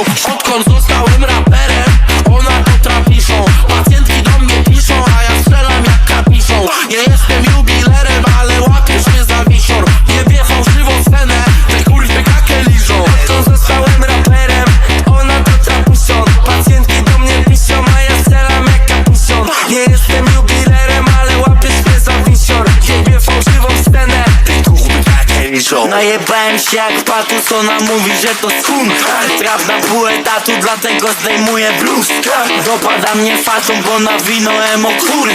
Odkąd zostałem raperem. Ona to trapiszą. Pacjentki do mnie piszą A ja strzelam jak kapiszą Nie jestem jubilerem Najebałem się jak patus Ona mówi, że to skun. Traf na pół etatu Dlatego zdejmuję bluz Dopada mnie fatą, bo na wino emo kurw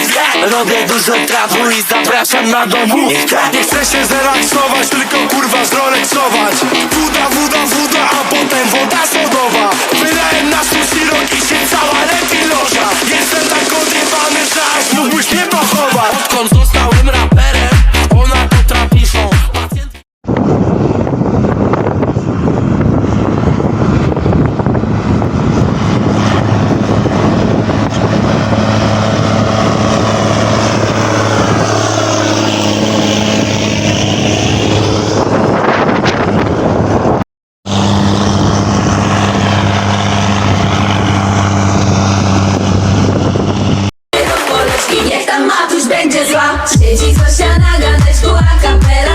Robię dużo trapu i zapraszam na domu Nie chcę się zrelaksować, tylko kurwa zroleksować Woda, woda, woda, a potem woda sodowa. Wylałem na sushi rok i się cała lepiej loża Jestem tak odjebany, że aż mógłbyś mnie pochować. Odkąd zostałem raperem Ona to trapiszą Pacjent Matuś będzie zła. Siedzi Zosia na ganeczku, a kapela